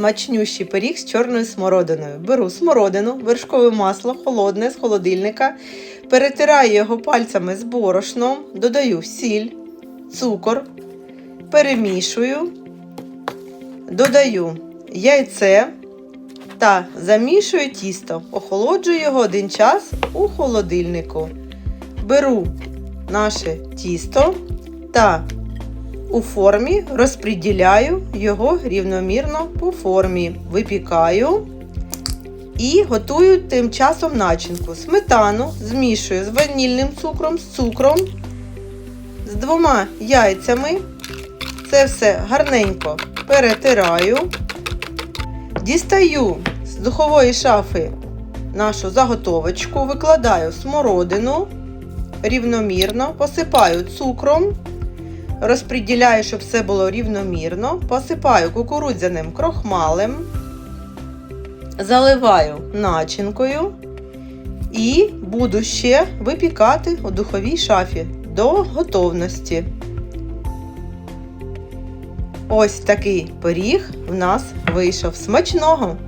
смачнющий пиріг з чорною смородиною. Беру смородину, вершкове масло, холодне з холодильника, перетираю його пальцями з борошном, додаю сіль, цукор, перемішую, додаю яйце та замішую тісто. Охолоджую його один час у холодильнику. Беру наше тісто та у формі розподіляю його рівномірно по формі. Випікаю і готую тим часом начинку. Сметану змішую з ванільним цукром, з цукром, з двома яйцями. Це все гарненько перетираю. Дістаю з духової шафи нашу заготовочку, викладаю смородину рівномірно, посипаю цукром. Розподіляю, щоб все було рівномірно. Посипаю кукурудзяним крохмалем, заливаю начинкою і буду ще випікати у духовій шафі до готовності. Ось такий пиріг в нас вийшов смачного.